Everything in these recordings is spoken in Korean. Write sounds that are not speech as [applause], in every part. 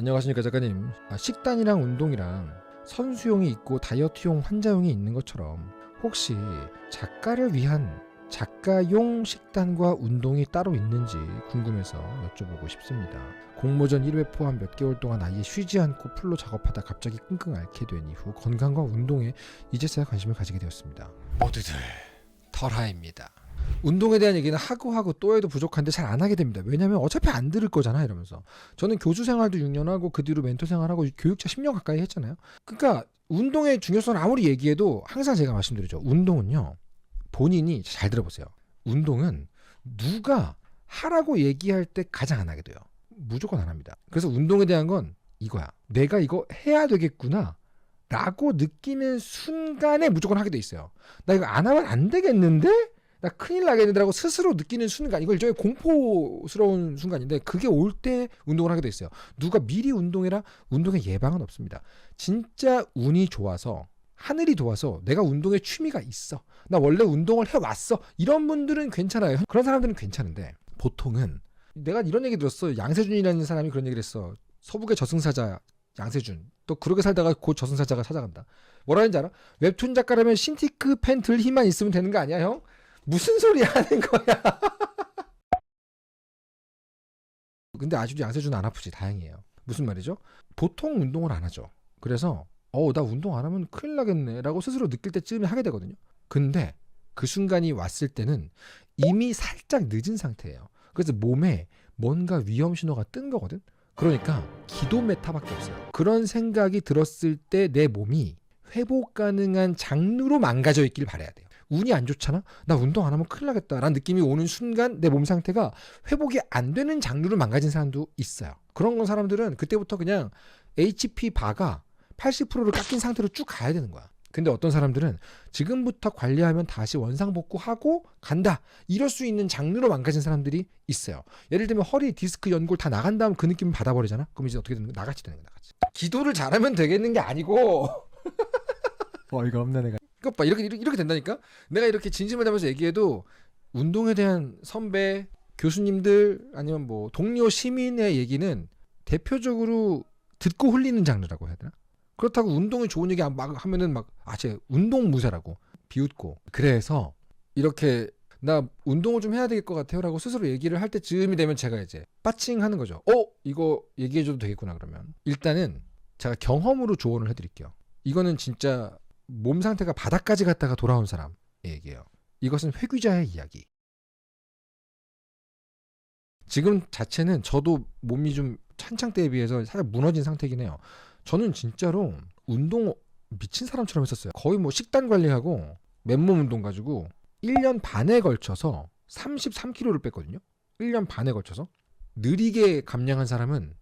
안녕하십니까 작가님. 아, 식단이랑 운동이랑 선수용이 있고 다이어트용 환자용이 있는 것처럼 혹시 작가를 위한 작가용 식단과 운동이 따로 있는지 궁금해서 여쭤보고 싶습니다. 공모전 1회 포함 몇 개월 동안 아예 쉬지 않고 풀로 작업하다 갑자기 끙끙 앓게 된 이후 건강과 운동에 이제서야 관심을 가지게 되었습니다. 모두들 털하입니다. 운동에 대한 얘기는 하고 하고 또 해도 부족한데 잘 안 하게 됩니다. 왜냐면 어차피 안 들을 거잖아 이러면서. 저는 교수 생활도 6년 하고 그 뒤로 멘토 생활하고 교육자 10년 가까이 했잖아요. 그러니까 운동의 중요성을 아무리 얘기해도 항상 제가 말씀드리죠. 운동은요. 본인이 잘 들어보세요. 운동은 누가 하라고 얘기할 때 가장 안 하게 돼요. 무조건 안 합니다. 그래서 운동에 대한 건 이거야. 내가 이거 해야 되겠구나. 라고 느끼는 순간에 무조건 하게 돼 있어요. 나 이거 안 하면 안 되겠는데? 나 큰일 나겠는데라고 스스로 느끼는 순간 이걸 일종의 공포스러운 순간인데 그게 올 때 운동을 하게 돼 있어요. 누가 미리 운동해라 운동의 예방은 없습니다. 진짜 운이 좋아서 하늘이 도와서 내가 운동에 취미가 있어. 나 원래 운동을 해왔어. 이런 분들은 괜찮아요. 그런 사람들은 괜찮은데 보통은 내가 이런 얘기 들었어. 양세준이라는 사람이 그런 얘기를 했어. 서북의 저승사자 양세준. 또 그렇게 살다가 곧 저승사자가 찾아간다. 뭐라는지 알아? 웹툰 작가라면 신티크 펜 들 힘만 있으면 되는 거 아니야, 형? 무슨 소리 하는 거야? [laughs] 근데 아직도 양세준은 안 아프지 다행이에요. 무슨 말이죠? 보통 운동을 안 하죠. 그래서 어 나 운동 안 하면 큰일 나겠네라고 스스로 느낄 때쯤에 하게 되거든요. 근데 그 순간이 왔을 때는 이미 살짝 늦은 상태예요. 그래서 몸에 뭔가 위험 신호가 뜬 거거든. 그러니까 기도 메타밖에 없어요. 그런 생각이 들었을 때 내 몸이 회복 가능한 장르로 망가져 있길 바라야 돼요. 운이 안 좋잖아? 나 운동 안 하면 큰일 나겠다. 라는 느낌이 오는 순간 내 몸 상태가 회복이 안 되는 장르로 망가진 사람도 있어요. 그런 사람들은 그때부터 그냥 HP 바가 80%를 깎인 상태로 쭉 가야 되는 거야. 근데 어떤 사람들은 지금부터 관리하면 다시 원상복구하고 간다. 이럴 수 있는 장르로 망가진 사람들이 있어요. 예를 들면 허리, 디스크, 연골 다 나간 다음 그 느낌 받아버리잖아? 그럼 이제 어떻게 되는 거야? 나같이 되는 거야, 나같이. 기도를 잘하면 되겠는 게 아니고 어이가 없네 내가 그것 봐. 이렇게 이렇게, 된다니까? 내가 이렇게 진심을 담아서 얘기해도 운동에 대한 선배 교수님들 아니면 뭐 동료 시민의 얘기는 대표적으로 듣고 흘리는 장르라고 해야 되나? 그렇다고 운동이 좋은 얘기 막 하면은 막아쟤 운동 무사라고 비웃고. 그래서 이렇게 나 운동을 좀 해야 될 것 같아요라고 스스로 얘기를 할 때쯤이 되면 제가 이제 빠칭 하는 거죠. 어? 이거 얘기해줘도 되겠구나 그러면. 일단은 제가 경험으로 조언을 해드릴게요. 이거는 진짜 몸 상태가 바닥까지 갔다가 돌아온 사람 얘기예요. 이것은 회귀자의 이야기. 지금 자체는 저도 몸이 좀 한창 때에 비해서 살짝 무너진 상태긴 해요. 저는 진짜로 운동 미친 사람처럼 했었어요. 거의 뭐 식단 관리하고 맨몸 운동 가지고 1년 반에 걸쳐서 33kg를 뺐거든요. 1년 반에 걸쳐서. 느리게 감량한 사람은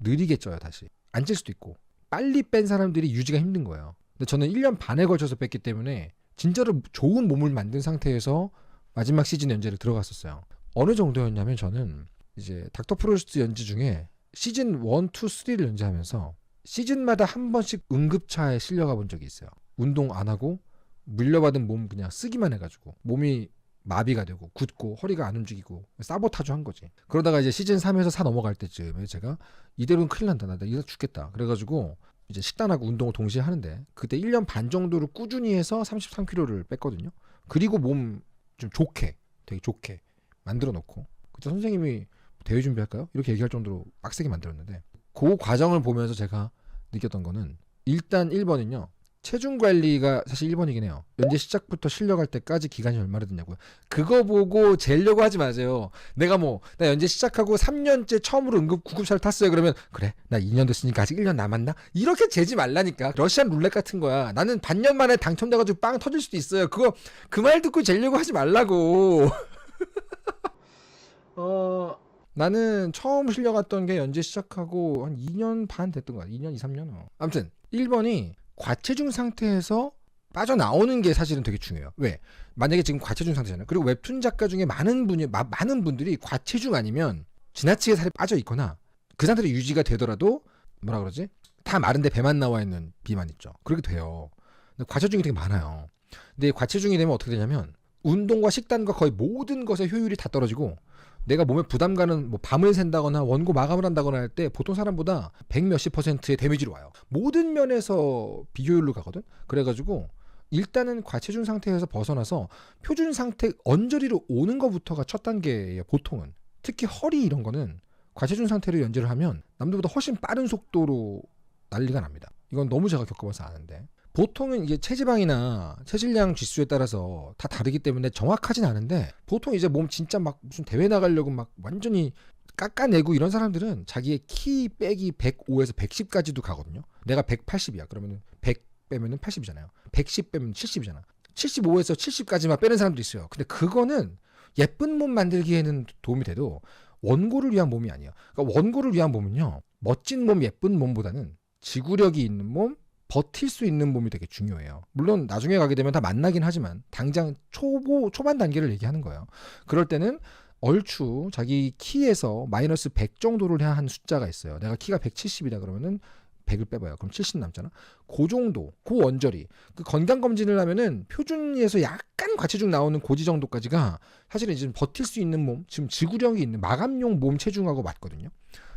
느리게 쪄요, 다시. 안 찔 수도 있고. 빨리 뺀 사람들이 유지가 힘든 거예요. 근데 저는 1년 반에 걸쳐서 뺐기 때문에 진짜로 좋은 몸을 만든 상태에서 마지막 시즌 연재를 들어갔었어요. 어느 정도였냐면 저는 이제 닥터 프로스트 연재 중에 시즌 1, 2, 3를 연재하면서 시즌마다 한 번씩 응급차에 실려가 본 적이 있어요. 운동 안 하고 물려받은 몸 그냥 쓰기만 해가지고 몸이 마비가 되고 굳고 허리가 안 움직이고 사보타주 한 거지. 그러다가 이제 시즌 3에서 4 넘어갈 때쯤에 제가 이대로는 큰일 난다. 나 이러다 죽겠다. 그래가지고 이제 식단하고 운동을 동시에 하는데 그때 1년 반 정도를 꾸준히 해서 33kg를 뺐거든요. 그리고 몸 좀 좋게 되게 좋게 만들어 놓고 그때 선생님이 대회 준비할까요? 이렇게 얘기할 정도로 빡세게 만들었는데 그 과정을 보면서 제가 느꼈던 거는 일단 1번은요. 체중 관리가 사실 1번이긴 해요. 연재 시작부터 실려갈 때까지 기간이 얼마나 됐냐고요. 그거 보고 재려고 하지 마세요. 내가 뭐, 나 연재 시작하고 3년째 처음으로 응급 구급차를 탔어요. 그러면, 그래, 나 2년 됐으니까 아직 1년 남았나? 이렇게 재지 말라니까. 러시안 룰렛 같은 거야. 나는 반년 만에 당첨돼가지고 빵 터질 수도 있어요. 그거, 그 말 듣고 재려고 하지 말라고. [laughs] 어, 나는 처음 실려갔던 게 연재 시작하고 한 2년 반 됐던 거야. 2년, 2, 3년. 어. 아무튼, 1번이 과체중 상태에서 빠져나오는 게 사실은 되게 중요해요. 왜? 만약에 지금 과체중 상태잖아요. 그리고 웹툰 작가 중에 많은 분이 마- 많은 분들이 과체중 아니면 지나치게 살이 빠져 있거나 그 상태로 유지가 되더라도 뭐라 그러지? 다 마른데 배만 나와 있는 비만 있죠. 그렇게 돼요. 근데 과체중이 되게 많아요. 근데 과체중이 되면 어떻게 되냐면 운동과 식단과 거의 모든 것의 효율이 다 떨어지고 내가 몸에 부담 가는 뭐 밤을 샌다거나 원고 마감을 한다거나 할 때 보통 사람보다 100 몇십 퍼센트의 데미지로 와요. 모든 면에서 비효율로 가거든. 그래가지고 일단은 과체중 상태에서 벗어나서 표준 상태 언저리로 오는 것부터가 첫 단계예요. 보통은 특히 허리 이런 거는 과체중 상태로 연재를 하면 남들보다 훨씬 빠른 속도로 난리가 납니다. 이건 너무 제가 겪어봐서 아는데 보통은 이게 체지방이나 체질량 지수에 따라서 다 다르기 때문에 정확하진 않은데 보통 이제 몸 진짜 막 무슨 대회 나가려고 막 완전히 깎아내고 이런 사람들은 자기의 키 빼기 105에서 110까지도 가거든요. 내가 180이야. 그러면은 100 빼면은 80이잖아요. 110 빼면 70이잖아. 75에서 70까지만 빼는 사람도 있어요. 근데 그거는 예쁜 몸 만들기에는 도움이 돼도 원고를 위한 몸이 아니에요. 그러니까 원고를 위한 몸은요. 멋진 몸, 예쁜 몸보다는 지구력이 있는 몸, 버틸 수 있는 몸이 되게 중요해요. 물론 나중에 가게 되면 다 만나긴 하지만 당장 초보 초반 단계를 얘기하는 거예요. 그럴 때는 얼추 자기 키에서 마이너스 100 정도를 해야 한 숫자가 있어요. 내가 키가 170이다 그러면은 100을 빼봐요. 그럼 70 남잖아. 그 정도, 그 원저리. 그 건강 검진을 하면은 표준에서 약간 과체중 나오는 고지 정도까지가 사실은 이제 버틸 수 있는 몸, 지금 지구력이 있는 마감용 몸 체중하고 맞거든요.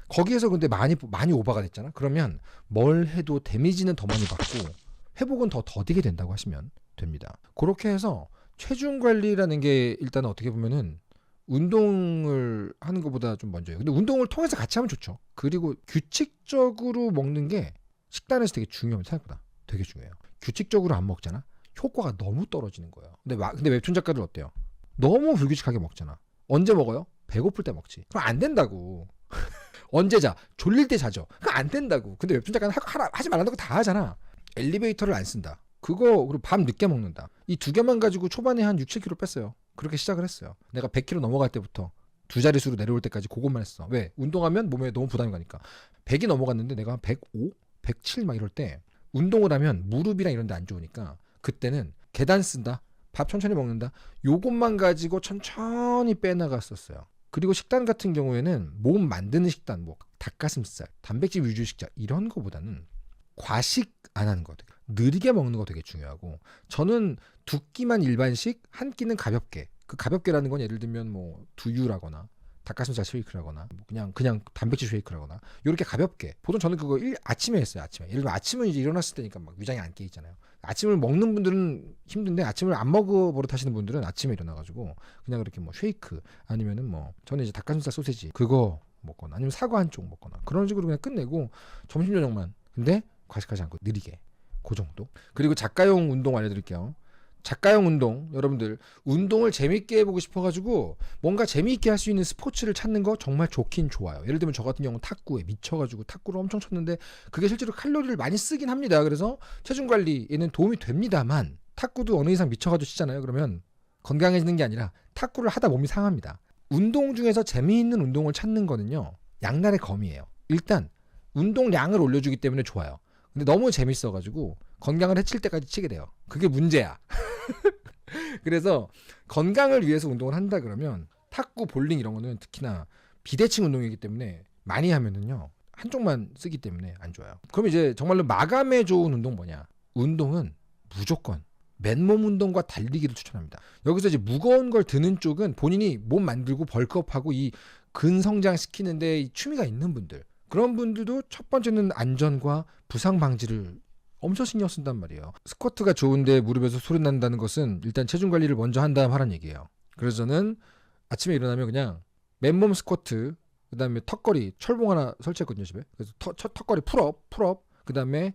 거기에서 근데 많이 많이 오버가 됐잖아. 그러면 뭘 해도 데미지는 더 많이 받고 회복은 더 더디게 된다고 하시면 됩니다. 그렇게 해서 체중 관리라는 게 일단 어떻게 보면은 운동을 하는 것보다 좀 먼저예요. 근데 운동을 통해서 같이 하면 좋죠. 그리고 규칙적으로 먹는 게 식단에서 되게 중요해요. 생각보다 되게 중요해요. 규칙적으로 안 먹잖아. 효과가 너무 떨어지는 거예요. 근데 마- 근데 웹툰 작가들 어때요? 너무 불규칙하게 먹잖아. 언제 먹어요? 배고플 때 먹지. 그럼 안 된다고. 언제 자? 졸릴 때 자죠. 그거 안 된다고. 근데 웹툰 작가는 하, 하지 말라는 거다 하잖아. 엘리베이터를 안 쓴다. 그거 그리고 밤 늦게 먹는다. 이 두 개만 가지고 초반에 한 6, 7kg 뺐어요. 그렇게 시작을 했어요. 내가 100kg 넘어갈 때부터 두 자릿수로 내려올 때까지 그것만 했어. 왜? 운동하면 몸에 너무 부담이 가니까. 100이 넘어갔는데 내가 105, 107 막 이럴 때 운동을 하면 무릎이랑 이런 데 안 좋으니까 그때는 계단 쓴다. 밥 천천히 먹는다. 요것만 가지고 천천히 빼나갔었어요. 그리고 식단 같은 경우에는 몸 만드는 식단, 뭐 닭가슴살, 단백질 위주 식단 이런 거보다는 과식 안 하는 거 느리게 먹는 거 되게 중요하고 저는 두 끼만 일반식, 한 끼는 가볍게. 그 가볍게라는 건 예를 들면 뭐 두유라거나 닭가슴살 쉐이크라거나 뭐 그냥 그냥 단백질 쉐이크라거나 이렇게 가볍게. 보통 저는 그거 일, 아침에 했어요. 아침에. 예를 들면 아침은 이제 일어났을 때니까 막 위장이 안 깨 있잖아요. 아침을 먹는 분들은 힘든데 아침을 안 먹어 버릇 하시는 분들은 아침에 일어나가지고 그냥 그렇게 뭐 쉐이크 아니면은 뭐 저는 이제 닭가슴살 소세지 그거 먹거나 아니면 사과 한 쪽 먹거나 그런 식으로 그냥 끝내고 점심 저녁만. 근데 과식하지 않고 느리게 그 정도. 그리고 작가용 운동 알려드릴게요 작가용 운동 여러분들. 운동을 재밌게 해보고 싶어가지고 뭔가 재미있게 할 수 있는 스포츠를 찾는 거 정말 좋긴 좋아요. 예를 들면 저 같은 경우는 탁구에 미쳐가지고 탁구를 엄청 쳤는데 그게 실제로 칼로리를 많이 쓰긴 합니다. 그래서 체중 관리에는 도움이 됩니다만 탁구도 어느 이상 미쳐가지고 치잖아요. 그러면 건강해지는 게 아니라 탁구를 하다 몸이 상합니다. 운동 중에서 재미있는 운동을 찾는 거는요 양날의 검이에요. 일단 운동량을 올려주기 때문에 좋아요. 근데 너무 재밌어가지고 건강을 해칠 때까지 치게 돼요. 그게 문제야. [laughs] 그래서 건강을 위해서 운동을 한다 그러면 탁구 볼링 이런 거는 특히나 비대칭 운동이기 때문에 많이 하면은요 한쪽만 쓰기 때문에 안 좋아요. 그럼 이제 정말로 마감에 좋은 운동 뭐냐? 운동은 무조건 맨몸 운동과 달리기를 추천합니다. 여기서 이제 무거운 걸 드는 쪽은 본인이 몸 만들고 벌크업하고 이 근성장 시키는데 이 취미가 있는 분들. 그런 분들도 첫 번째는 안전과 부상 방지를 엄청 신경 쓴단 말이에요. 스쿼트가 좋은데 무릎에서 소리 난다는 것은 일단 체중 관리를 먼저 한 다음 하라는 얘기예요. 그래서 저는 아침에 일어나면 그냥 맨몸 스쿼트 그 다음에 턱걸이 철봉 하나 설치했거든요 집에. 그래서 턱, 턱- 턱걸이 풀업 풀업 그 다음에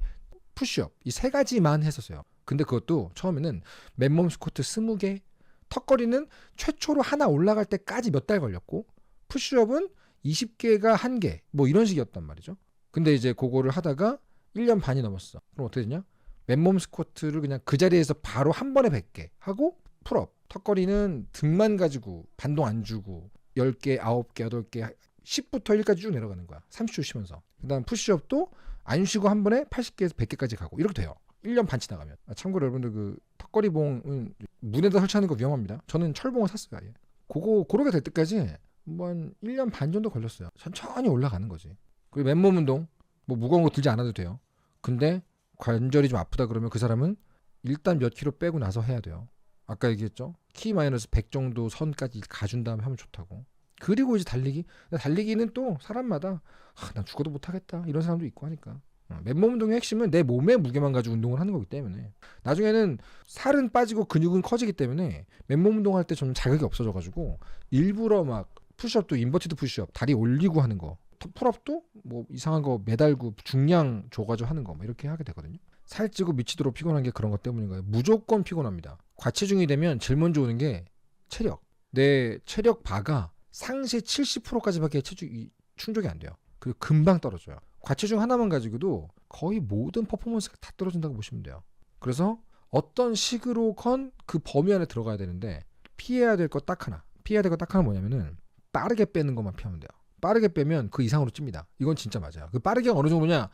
푸시업 이 세 가지만 했었어요. 근데 그것도 처음에는 맨몸 스쿼트 20개, 턱걸이는 최초로 하나 올라갈 때까지 몇 달 걸렸고 푸시업은 20개가 한 개, 뭐 이런 식이었단 말이죠. 근데 이제 그거를 하다가 1년 반이 넘었어. 그럼 어떻게 되냐? 맨몸 스쿼트를 그냥 그 자리에서 바로 한 번에 100개 하고 풀업. 턱걸이는 등만 가지고 반동 안 주고 10개, 9개, 8개, 10부터 1까지 쭉 내려가는 거야. 30초 쉬면서. 그다음 푸시업도 안 쉬고 한 번에 80개에서 100개까지 가고 이렇게 돼요. 1년 반 지나가면. 아, 참고로 여러분들 그 턱걸이 봉은 문에다 설치하는 거 위험합니다. 저는 철봉을 샀어요. 아예. 그거 고르게 될 때까지 뭐 한 1년 반 정도 걸렸어요. 천천히 올라가는 거지. 그리고 맨몸 운동 뭐 무거운 거 들지 않아도 돼요. 근데 관절이 좀 아프다 그러면 그 사람은 일단 몇 킬로 빼고 나서 해야 돼요. 아까 얘기했죠. 키 마이너스 100 정도 선까지 가준 다음에 하면 좋다고. 그리고 이제 달리기. 달리기는 또 사람마다 아, 난 죽어도 못하겠다 이런 사람도 있고 하니까. 어, 맨몸 운동의 핵심은 내 몸의 무게만 가지고 운동을 하는 거기 때문에 나중에는 살은 빠지고 근육은 커지기 때문에 맨몸 운동할 때좀 자극이 없어져 가지고 일부러 막 푸시업도 인버티드 푸시업 다리 올리고 하는 거 터- 풀업도 뭐 이상한 거 매달고 중량 줘가지고 하는 거 뭐 이렇게 하게 되거든요. 살찌고 미치도록 피곤한 게 그런 것 때문인 거예요. 무조건 피곤합니다. 과체중이 되면 제일 먼저 오는 게 체력. 내 체력 바가 상시 70%까지밖에 체중이 충족이 안 돼요. 그리고 금방 떨어져요. 과체중 하나만 가지고도 거의 모든 퍼포먼스가 다 떨어진다고 보시면 돼요. 그래서 어떤 식으로건 그 범위 안에 들어가야 되는데 피해야 될 것 딱 하나. 피해야 될 것 딱 하나 뭐냐면은 빠르게 빼는 것만 피하면 돼요. 빠르게 빼면 그 이상으로 찝니다. 이건 진짜 맞아요. 그 빠르게 어느 정도냐?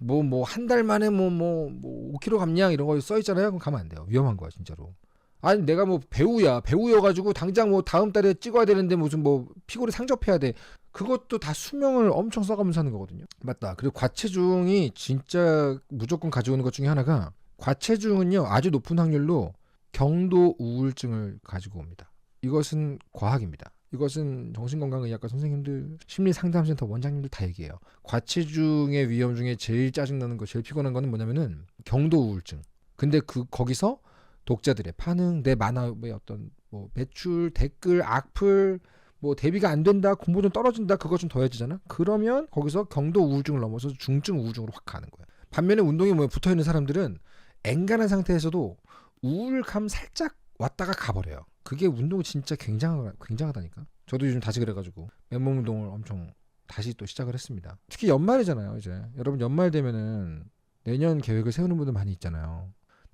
뭐 뭐 한 달 만에 뭐뭐 뭐 5kg 감량 이런 거 써 있잖아요. 그럼 가면 안 돼요. 위험한 거야 진짜로. 아니 내가 뭐 배우야 배우여가지고 당장 뭐 다음 달에 찍어야 되는데 무슨 뭐 피골이 상접해야 돼. 그것도 다 수명을 엄청 써가면서 하는 거거든요. 맞다. 그리고 과체중이 진짜 무조건 가져오는 것 중에 하나가 과체중은요 아주 높은 확률로 경도 우울증을 가지고 옵니다. 이것은 과학입니다. 이것은 정신건강의학과 선생님들, 심리상담센터 원장님들 다 얘기해요. 과체중의 위험 중에 제일 짜증나는 거, 제일 피곤한 거는 뭐냐면은 경도 우울증. 근데 그 거기서 독자들의 반응, 내 만화의 어떤 뭐 매출, 댓글, 악플, 뭐 대비가 안 된다, 공부 좀 떨어진다, 그거 좀 더해지잖아. 그러면 거기서 경도 우울증을 넘어서 중증 우울증으로 확 가는 거예요. 반면에 운동에 뭐 붙어 있는 사람들은 앵간한 상태에서도 우울감 살짝 왔다가 가버려요. 그게 운동 진짜 굉장하, 굉장하다니까. 저도 요즘 다시 그래가지고 맨몸 운동을 엄청 다시 또 시작을 했습니다. 특히 연말이잖아요, 이제. 여러분 연말 되면은 내년 계획을 세우는 분들 많이 있잖아요.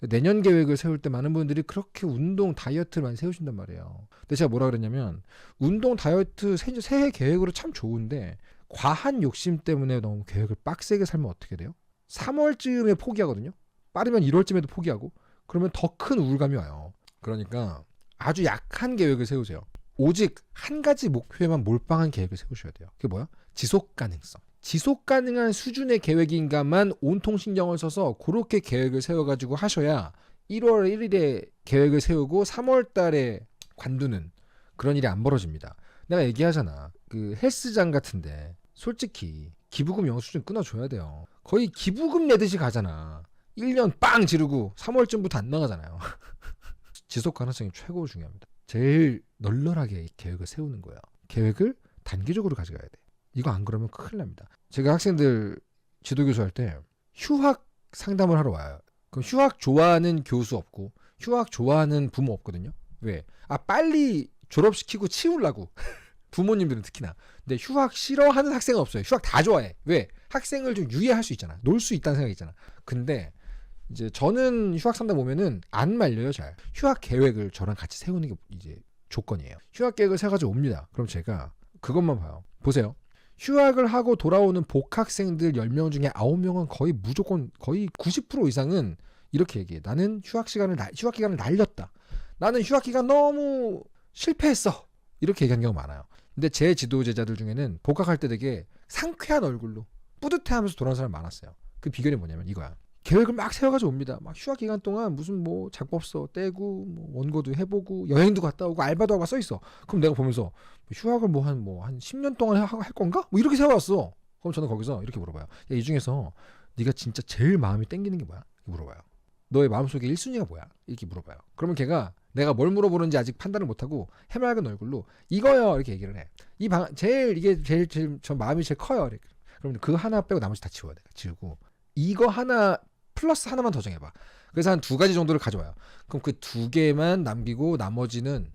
내년 계획을 세울 때 많은 분들이 그렇게 운동 다이어트를 많이 세우신단 말이에요. 근데 제가 뭐라 그랬냐면 운동 다이어트 새- 새해 계획으로 참 좋은데 과한 욕심 때문에 너무 계획을 빡세게 살면 어떻게 돼요? 3월쯤에 포기하거든요. 빠르면 1월쯤에도 포기하고 그러면 더 큰 우울감이 와요. 그러니까 아주 약한 계획을 세우세요. 오직 한 가지 목표에만 몰빵한 계획을 세우셔야 돼요. 그게 뭐야? 지속 가능성. 지속 가능한 수준의 계획인가만 온통 신경을 써서 그렇게 계획을 세워가지고 하셔야 1월 1일에 계획을 세우고 3월 달에 관두는 그런 일이 안 벌어집니다. 내가 얘기하잖아. 그 헬스장 같은데 솔직히 기부금 영수증 끊어줘야 돼요. 거의 기부금 내듯이 가잖아. 1년 빵 지르고 3월쯤부터 안 나가잖아요. [laughs] 지속 가능성이 최고 중요합니다. 제일 널널하게 이 계획을 세우는 거예요. 계획을 단기적으로 가져가야 돼. 이거 안 그러면 큰일 납니다. 제가 학생들 지도교수 할 때 휴학 상담을 하러 와요. 그럼 휴학 좋아하는 교수 없고 휴학 좋아하는 부모 없거든요. 왜? 아 빨리 졸업시키고 치우려고 [laughs] 부모님들은 특히나. 근데 휴학 싫어하는 학생은 없어요. 휴학 다 좋아해. 왜? 학생을 좀 유예할 수 있잖아. 놀 수 있다는 생각이 있잖아. 근데 이제 저는 휴학 상담 오면은 안 말려요 잘. 휴학 계획을 저랑 같이 세우는 게 이제 조건이에요. 휴학 계획을 세가지고 옵니다. 그럼 제가 그것만 봐요. 보세요. 휴학을 하고 돌아오는 복학생들 10명 중에 9명은 거의 무조건 거의 90% 이상은 이렇게 얘기해. 나는 휴학 시간을 날- 휴학 기간을 날렸다. 나는 휴학 기간 너무 실패했어. 이렇게 얘기하는 경우가 많아요. 근데 제 지도 제자들 중에는 복학할 때 되게 상쾌한 얼굴로 뿌듯해하면서 돌아오는 사람 많았어요. 그 비결이 뭐냐면 이거야. 계획을 막 세워가지고 옵니다. 막 휴학 기간 동안 무슨 뭐 작법서 떼고 뭐 원고도 해보고 여행도 갔다 오고 알바도 하고 써 있어. 그럼 내가 보면서 휴학을 뭐 한 뭐 한 10년 동안 하- 할 건가? 뭐 이렇게 세워왔어. 그럼 저는 거기서 이렇게 물어봐요. 야, 이 중에서 네가 진짜 제일 마음이 땡기는 게 뭐야? 물어봐요. 너의 마음속에 1순위가 뭐야? 이렇게 물어봐요. 그러면 걔가 내가 뭘 물어보는지 아직 판단을 못하고 해맑은 얼굴로 이거요 이렇게 얘기를 해. 이 방 제일 이게 제일 제일 저 마음이 제일 커요. 이렇게. 그러면 그 하나 빼고 나머지 다 지워야 돼. 지우고 이거 하나 플러스 하나만 더 정해봐. 그래서 한 두 가지 정도를 가져와요. 그럼 그 두 개만 남기고 나머지는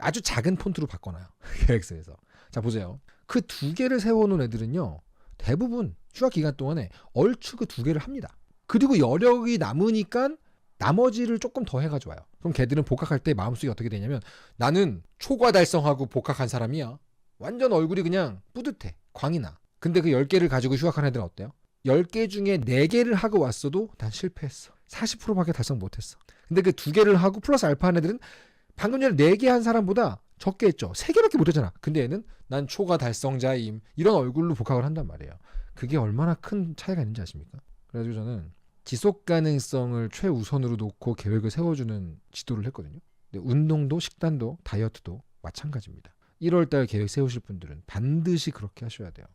아주 작은 폰트로 바꿔놔요. [laughs] 계획서에서. 자 보세요. 그 두 개를 세워놓은 애들은요. 대부분 휴학 기간 동안에 얼추 그 두 개를 합니다. 그리고 여력이 남으니까 나머지를 조금 더 해가지고 와요. 그럼 걔들은 복학할 때 마음속이 어떻게 되냐면 나는 초과 달성하고 복학한 사람이야. 완전 얼굴이 그냥 뿌듯해. 광이 나. 근데 그 10개를 가지고 휴학한 애들은 어때요? 10개 중에 4개를 하고 왔어도 난 실패했어. 40%밖에 달성 못했어. 근데 그 두 개를 하고 플러스 알파 한 애들은 방금 전에 4개 한 사람보다 적게 했죠. 3개밖에 못했잖아. 근데 얘는 난 초과 달성자임. 이런 얼굴로 복학을 한단 말이에요. 그게 얼마나 큰 차이가 있는지 아십니까? 그래가지고 저는 지속 가능성을 최우선으로 놓고 계획을 세워주는 지도를 했거든요. 근데 운동도 식단도 다이어트도 마찬가지입니다. 1월달 계획 세우실 분들은 반드시 그렇게 하셔야 돼요.